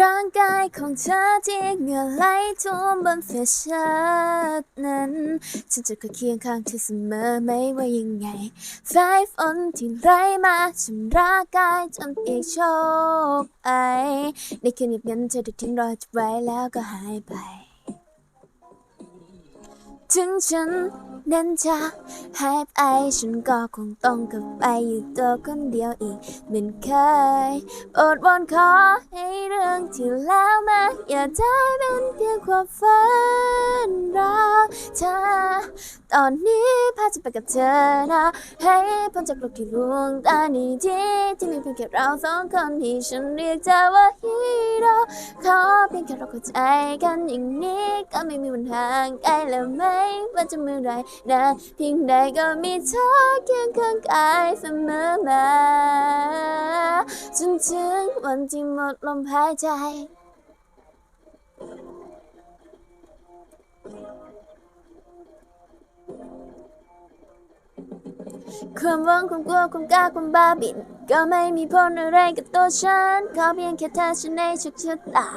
ร่างกายของเธอที่เหงื่อไหลท่วมบนเฟชั่นนั้น ฉันจะคอยเคียงข้างเธอเสมอไม่ว่ายังไงสายฝนที่ไหลมาชำระกายจนเปียกโชกไอในคืนเงียบงันเธอได้ทิ้งรอยไว้แล้วก็หายไป ถึงฉันนั้นจะหายไปฉันก็คงต้องกลับไปอยู่ตัวคนเดียวอีกเหมือนเคยโปรดวอนขอให้เรื่องที่แล้วมาอย่าได้เป็นเพียงความฝันเราเธอ ตอนนี้พาจะไปกับเธอนะให้พ้นจากโลกที่ลวงตานี้ที่ที่มีเพียงแค่เราสองคนที่ฉันเรียกเธอว่าฮีโร่ขอเพียงแค่เราเข้าใจกันอย่างนี้ก็ไม่มีวันห่างไกลแล้วไม่ว่าจะเมื่อไรนาเพียงใดก็มีเธอเคียงข้างกายเสมอมาจนถึงวันที่หมดลมหายใจ ความหวังความกลัวความกล้าความบ้าบิน ก็ไม่มีผลอะไรกับตัวฉันขอเพียงแค่เธอฉันในชุกชะตา